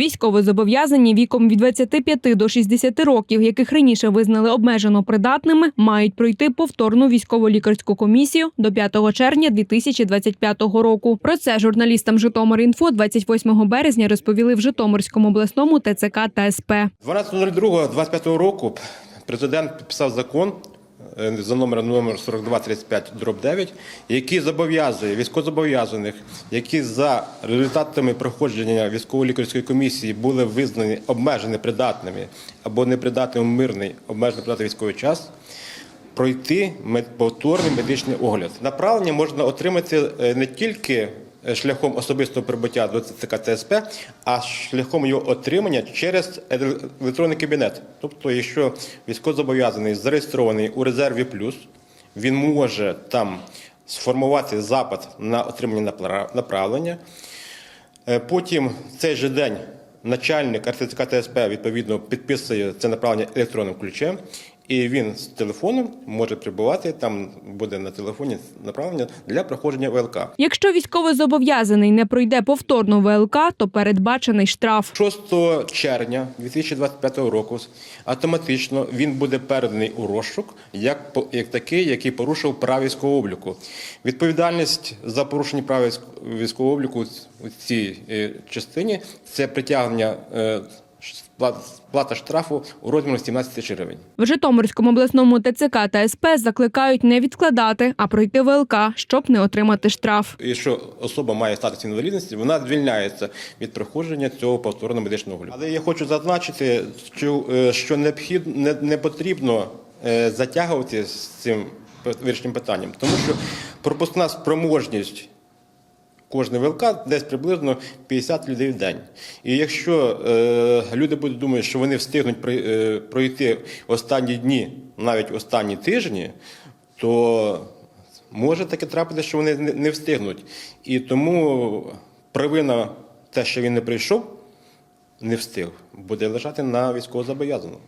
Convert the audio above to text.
Військовозобов'язані віком від 25 до 60 років, яких раніше визнали обмежено придатними, мають пройти повторну військово-лікарську комісію до 5 червня 2025 року. Про це журналістам Житомир.Інфо 28 березня розповіли в Житомирському обласному ТЦК та СП. 12.02.25 року президент підписав закон за номером номер 4235 дроб 9, який зобов'язує військовозобов'язаних, які за результатами проходження військово-лікарської комісії були визнані обмежено придатними або непридатними мирний обмежено придатний військовий час. Пройти повторний медичний огляд. Направлення можна отримати е, не тільки е, шляхом особистого прибуття до ЦК ТСП, а шляхом його отримання через електронний кабінет. Тобто, якщо військовозобов'язаний зареєстрований у резерві плюс, він може там сформувати запит на отримання направлення. Е, Потім цей же день начальник РТЦК ТСП відповідно підписує це направлення електронним ключем, і він з телефоном може прибувати. Там буде на телефоні направлення для проходження ВЛК. Якщо військовозобов'язаний не пройде повторну ВЛК, то передбачений штраф. 6 червня 2025 року автоматично він буде переданий у розшук як, як такий, який порушив права військового обліку. Відповідальність за порушення прав військ- військового обліку у цій е, частині це притягнення сплата штрафу у розмірі 17 тисяч гривень. В Житомирському обласному ТЦК та СП закликають не відкладати, а пройти ВЛК, щоб не отримати штраф. Якщо особа має статус інвалідності, вона звільняється від проходження цього повторного медичного огляду. Але я хочу зазначити, що, е, необхідно не, не потрібно е, затягувати з цим вирішенням питанням, тому що пропускна спроможність кожної ВЛК десь приблизно 50 людей в день. І якщо е, люди будуть думати, що вони встигнуть прой- е, пройти останні дні, навіть останні тижні, то може таке трапити, що вони не, не встигнуть. І тому провина те, що він не прийшов, не встиг, буде лежати на військовозобов'язаному.